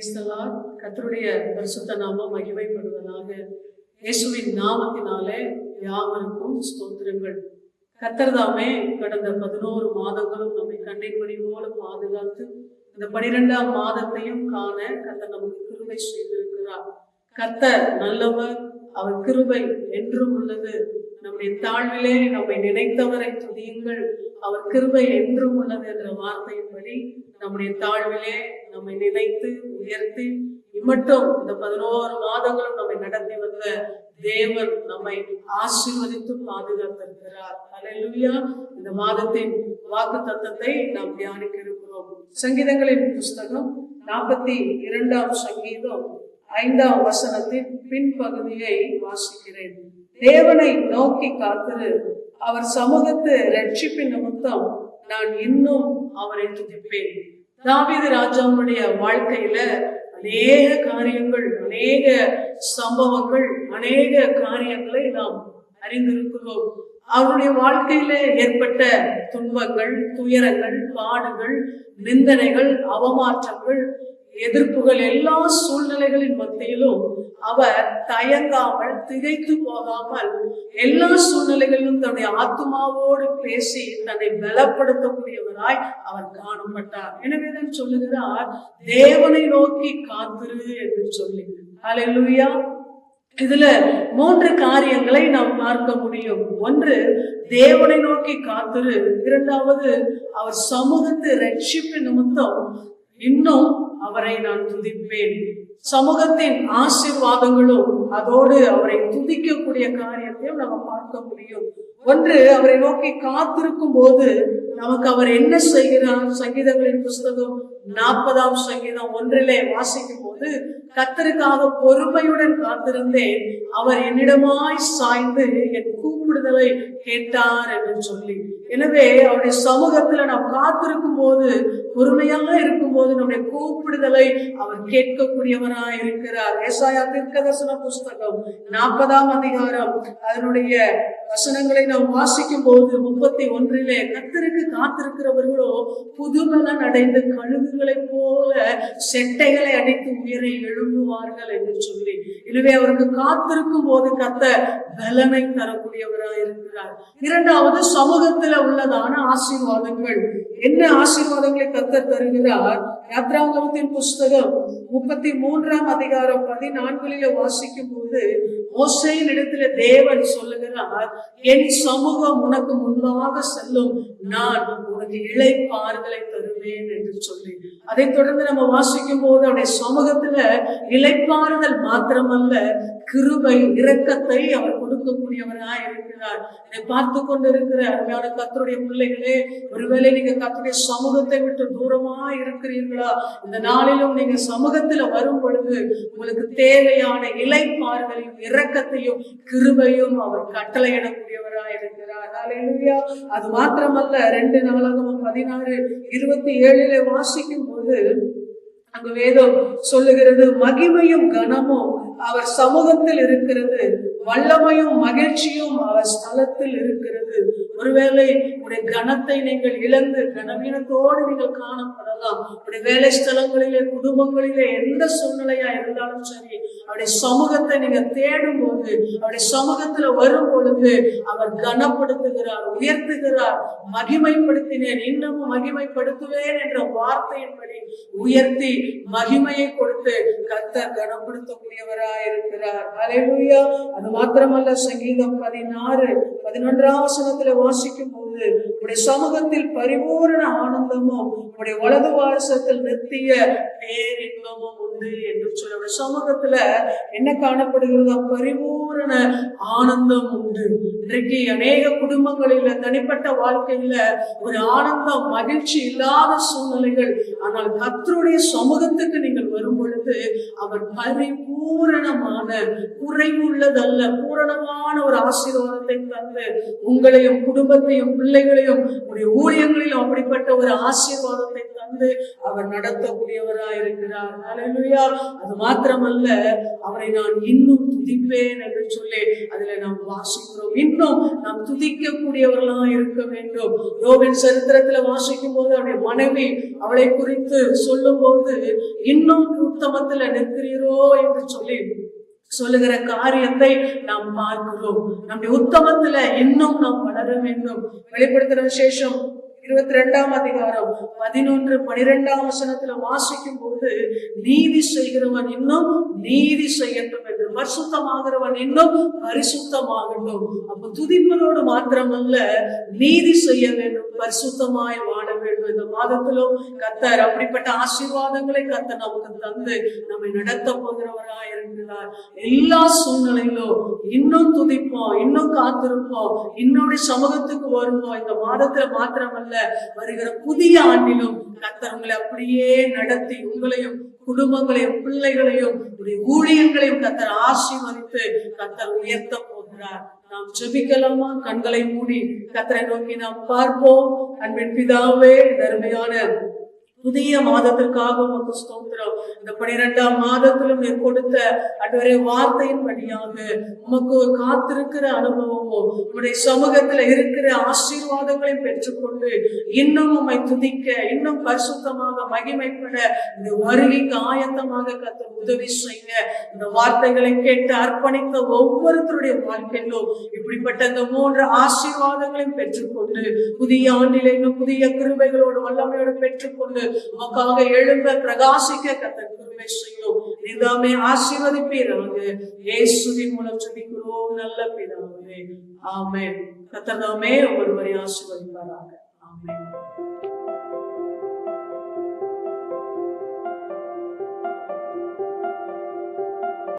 கிரைஸ்தலார் கத்தருடைய பரிசுத்த நாம மகிமைப்படுவதாக இயேசுவின் நாமத்தினாலே யாவருக்கும் ஸ்தோத்திரங்கள். கத்தர்தாமே கடந்த பதினோரு மாதங்களும் நம்மை கண்ணின் மணி போல பாதுகாத்து இந்த பனிரெண்டாம் மாதத்தையும் காண கத்தர் நமக்கு கிருபை செய்திருக்கிறார். கத்தர் நல்லவர் அவர் கிருபை என்றும் உள்ளது. நம்முடைய தாழ்விலே நம்மை நினைத்தவரை துதியுங்கள். அவர் கிருபை என்றும் உள்ளது என்ற வார்த்தையின்படி நம்முடைய தாழ்விலே நம்மை நினைத்து உயர்த்தி இம்மட்டும் இந்த பதினோரு மாதங்களும் நம்மை நடத்தி வந்த தேவன் நம்மை ஆசீர்வதித்து பாதுகாத்திருக்கிறார். அலையிலுயா இந்த மாதத்தின் வாக்கு தத்தத்தை நாம் தியானிக்க இருக்கிறோம். சங்கீதங்களின் புஸ்தகம் நாற்பத்தி இரண்டாம் சங்கீதம் ஐந்தாம் வசனத்தின் பின்பகுதியை வாசிக்கிறேன். தேவனை நோக்கி காத்திரு அவர் சமூகத்து ரட்சிப்பின் நிமித்தம் நான் இன்னும் அவரை துதிப்பேன். தாவீது ராஜாவுடைய வாழ்க்கையில அநேக காரியங்கள் அநேக சம்பவங்கள் அநேக காரியங்களை நாம் அறிந்திருக்கிறோம். அவருடைய வாழ்க்கையில ஏற்பட்ட துன்பங்கள் துயரங்கள் பாடுகள் நிந்தனைகள் அவமாற்றங்கள் எதிர்ப்புகள் எல்லா சூழ்நிலைகளின் மத்தியிலும் அவர் தயங்காமல் திகைத்து போகாமல் எல்லா சூழ்நிலைகளிலும் தன்னுடைய ஆத்மாவோடு பேசி தன்னை பலப்படுத்தக்கூடியவராய் அவர் காணப்பட்டார். எனவேதான் சொல்லுகிறார் தேவனை நோக்கி காத்திரு என்று சொல்லி. அலையலுயா இதுல மூன்று காரியங்களை நாம் பார்க்க முடியும். ஒன்று தேவனை நோக்கி காத்திரு இரண்டாவது அவர் சமூகத்து ரட்சிப்பு நிமித்தம் இன்னும் அவரை நான் துதிப்பேன். சமூகத்தின் ஆசீர்வாதங்களும் அதோடு அவரை துதிக்கக்கூடிய காரியத்தையும் நம்ம பார்க்க முடியும். ஒன்று அவரை நோக்கி காத்திருக்கும் போது நமக்கு அவர் என்ன செய்கிறார்? சங்கீதங்களின் புஸ்தகம் நாற்பதாம் சங்கீதம் ஒன்றிலே வாசிக்கும் போது கத்தருக்காக பொறுமையுடன் காத்திருந்தேன். அவர் என்னிடமாய் சாய்ந்து என் கூப்பிடுதலை கேட்டார் என்று சொல்லி. எனவே அவருடைய சமூகத்துல நாம் காத்திருக்கும் போது பொறுமையாக இருக்கும் போது நம்முடைய கூப்பிடுதலை அவர் கேட்கக்கூடியவராய் இருக்கிறார். ஏசாயா தீர்க்கதர்சன புஸ்தகம் நாற்பதாம் அதிகாரம். அதனுடைய வசனங்களை நாம் வாசிக்கும் போது முப்பத்தி ஒன்றிலே கத்தருக்கு காத்திருக்கிறவர்களோ புதுபலன் அடைந்து கழுகுகளைப் போல செட்டைகளை அடித்து உயிரை எழும்புவார்கள் என்று சொல்லி. எனவே அவருக்கு காத்திருக்கும் போது கத்த பலனை தரக்கூடியவராய் இருக்கிறார் இரண்டாவது சமூகத்துல உள்ளதான ஆசீர்வாதங்கள். என்ன ஆசீர்வாதங்களை கத்த தருகிறார்? யாத்ராங்கத்தின் புஸ்தகம் முப்பத்தி மூன்றாம் அதிகாரம் பதினான்கிலே வாசிக்கும் போது மோசையின் இடத்துல தேவன் சொல்லுகிறார் என் சமூகம் உனக்கு முன்பாக செல்லும். நான் உனக்கு இளைப்பாறுதலை தருவேன் என்று சொல்லி. அதை தொடர்ந்து நம்ம வாசிக்கும் போது அவருடைய சமூகத்துல இழைப்பாறுதல் மாத்திரமல்ல கிருபை இரக்கத்தை அவர் கொடுக்கக்கூடியவராய் இருக்கிறார். இதை பார்த்து கொண்டிருக்கிற அருமையான கத்தருடைய பிள்ளைகளே ஒருவேளை நீங்க கத்தருடைய சமூகத்தை விட்டு தூரமா இருக்கிறீர்களா? இந்த நாளிலும் நீங்க சமூகத்துல வரும் பொழுது உங்களுக்கு தேவையான இலைப்பாறுதலையும் இரக்கத்தையும் கிருபையும் அவர் கட்டளையிடக்கூடியவராய் இருக்கிறார் ஹalleluya. அது மாத்திரமல்ல ரெண்டு நாளாகவும் பதினாறு இருபத்தி ஏழிலே வாசிக்கும் போது அங்க வேதம் சொல்லுகிறது மகிமையும் கனமும் அவர் சமூகத்தில் இருக்கிறது வல்லமையும் மகிழ்ச்சியும் அவர் ஸ்தலத்தில் இருக்கிறது. ஒருவேளை உடைய கனத்தை நீங்கள் இழந்து கனவீனத்தோடு நீங்கள் காணப்படலாம். உடைய வேலை ஸ்தலங்களிலே குடும்பங்களிலே எந்த சூழ்நிலையா இருந்தாலும் சரி அவருடைய சமூகத்தை நீங்க தேடும் போது அவருடைய சமூகத்துல வரும் பொழுது அவர் கனப்படுத்துகிறார் உயர்த்துகிறார். மகிமைப்படுத்தினேன் இன்னமும் மகிமைப்படுத்துவேன் என்ற வார்த்தையின்படி உயர்த்தி மகிமையை கொடுத்து கத்த கனப்படுத்தக்கூடியவரா இருக்கிறார் அலையா அது மாத்திரமல்ல சங்கீதம் பதினாறு பதினொன்றாம் வசனத்துல வாசிக்கும் போது உடைய சமூகத்தில் பரிபூரண ஆனந்தமும் உடைய வலது வாரசத்தில் நித்திய பேரின்பமும் உண்டு என்று சொல்ல உடைய சமூகத்துல என்ன காணப்படுகிறதோ பரிபூரண ஆனந்தம் உண்டு. இன்றைக்கு அநேக குடும்பங்களில தனிப்பட்ட வாழ்க்கையில ஒரு ஆனந்தம் மகிழ்ச்சி இல்லாத சூழ்நிலைகள். ஆனால் கத்தருடைய சமூகத்துக்கு நீங்கள் வரும் பொழுது அவர் குறைவு குறைவுள்ளதல்ல பூரணமான ஒரு ஆசீர்வாதத்தை தந்து உங்களையும் குடும்பத்தையும் பிள்ளைகளையும் உடைய ஊழியங்களிலும் அப்படிப்பட்ட ஒரு ஆசீர்வாதத்தை தந்து அவர் நடத்தக்கூடியவராய் இருக்கிறார். அலையா அது மாத்திரமல்ல அவரை நான் இன்னும் துதிப்பேன் என்று சொல்லி அதுல நாம் வாசிக்கிறோம். இன்னும் நாம் துதிக்கக்கூடியவர்களா இருக்க வேண்டும். யோவின் சரித்திரத்துல வாசிக்கும் போது அவருடைய மனைவி அவளை குறித்து சொல்லும் போது இன்னும் உத்தமத்துல நிற்கிறீரோ? என்று சொல்லி சொல்லுகிற காரியத்தை நாம் பார்க்கிறோம். நம்முடைய உத்தமத்துல இன்னும் நாம் வளர வேண்டும் வெளிப்படுத்துற விசேஷம் இருபத்தி ரெண்டாம் அதிகாரம் பதினொன்று பனிரெண்டாம் வசனத்துல வாசிக்கும் போது நீதி செய்கிறவன் இன்னும் நீதி செய்யட்டும் என்று பரிசுத்தமாகிறவன் இன்னும் பரிசுத்தமாகட்டும். அப்ப துதிப்பனோடு மாத்திரமல்ல நீதி செய்ய வேண்டும் பரிசுத்தமாய் வாழ வேண்டும் இந்த மாதத்திலும் கத்தர் அப்படிப்பட்ட ஆசீர்வாதங்களை கத்தர் நமக்கு தந்து நம்மை நடத்த போகிறவராய் இருக்கிறார். எல்லா சூழ்நிலையிலும் இன்னும் துதிப்போம் இன்னும் காத்திருப்போம் இன்னொரு சமூகத்துக்கு வருவோம். இந்த மாதத்துல மாத்திரமல்ல வருகிற புதிய ஆண்டிலும் கத்தர் உங்களை அப்படியே நடத்தி உங்களையும் குடும்பங்களையும் பிள்ளைகளையும் ஊழியர்களையும் கத்தர் ஆசீர்வதித்து கத்தர் உயர்த்த போகிறார். நாம் ஜெபிக்கலாமா? கண்களை மூடி கத்தரை நோக்கி நாம் பார்ப்போம். அன்பின் பிதாவே தருமையான புதிய மாதத்திற்காக உமக்கு ஸ்தோத்திரம். இந்த பனிரெண்டாம் மாதத்திலும் நீர் கொடுத்த அன்றைய வார்த்தையின் வழியாக உமக்கு காத்திருக்கிற அனுபவமும் உம்முடைய சமூகத்துல இருக்கிற ஆசீர்வாதங்களை பெற்றுக்கொண்டு இன்னும் உம்மை துதிக்க இன்னும் பரிசுத்தமாக மகிமைப்பட இந்த வருகைக்கு ஆயத்தமாக கத்த உதவி செய்ய இந்த வார்த்தைகளை கேட்டு அர்ப்பணித்த ஒவ்வொருத்தருடைய வாழ்க்கையிலும் இப்படிப்பட்ட இந்த மூன்று ஆசீர்வாதங்களையும் பெற்றுக்கொண்டு புதிய ஆண்டில இன்னும் புதிய கிருபைகளோடு வல்லமையோடு பெற்றுக்கொண்டு உமக்காக எழும்ப பிரகாசிக்க கத்த கிருபை செய்யும். நீதாமே ஆசீர்வதிப்பீராக. இயேசுவின் மூலம் சொல்லிக்கிறோம் நல்ல பிதாவே. ஆமே கத்தர்தாமே ஒருவரை ஆசீர்வதிப்பாராக. ஆமே